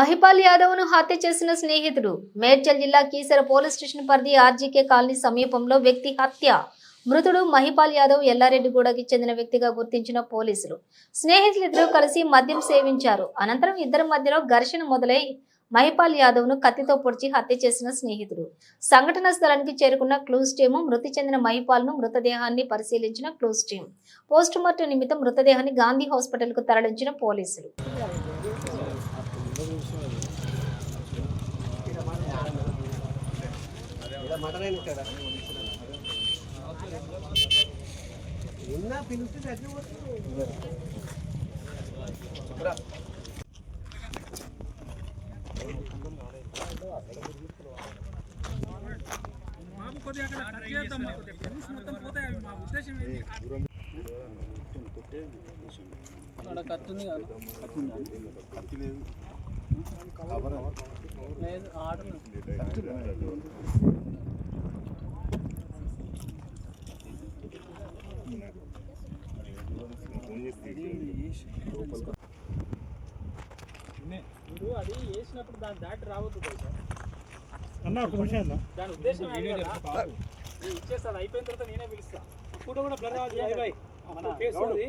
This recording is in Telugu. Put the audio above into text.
మహిపాల్ యాదవ్ను హత్య చేసిన స్నేహితుడు మేడ్చల్ జిల్లా కీసర పోలీస్ స్టేషన్ పరిధి ఆర్జీకే కాలనీ సమీపంలో వ్యక్తి హత్య. మృతుడు మహిపాల్ యాదవ్ ఎల్లారెడ్డిగూడకి చెందిన వ్యక్తిగా గుర్తించిన పోలీసులు. స్నేహితులిద్దరూ కలిసి మద్యం సేవించారు. అనంతరం ఇద్దరి మధ్యలో ఘర్షణ మొదలై మహిపాల్ యాదవ్ను కత్తితో పొడిచి హత్య చేసిన స్నేహితుడు. సంఘటన స్థలానికి చేరుకున్న క్లూస్ టీము మృతి చెందిన మహిపాల్ను మృతదేహాన్ని పరిశీలించిన క్లూస్ టీం. పోస్టుమార్టం నిమిత్తం మృతదేహాన్ని గాంధీ హాస్పిటల్కు తరలించిన పోలీసులు. మాకు కొద్దిగా అక్కడ కట్ చేద్దాం మాకు కొద్దిగా మొత్తం పోతాయి అవి మా ఉద్దేశం ఏంటి అక్కడ కత్తి ఉంది కదా లేదు ఆర్డర్ అది వేసినప్పుడు దాని దాటి రావద్దు అన్న. ఒక దాని ఉద్దేశం ఇచ్చేస్తాను. అయిపోయిన తర్వాత నేనే పిలుస్తా. ఫోటో కూడా బ్లర్ అవ్వాలి మన ఫేస్ ఉంది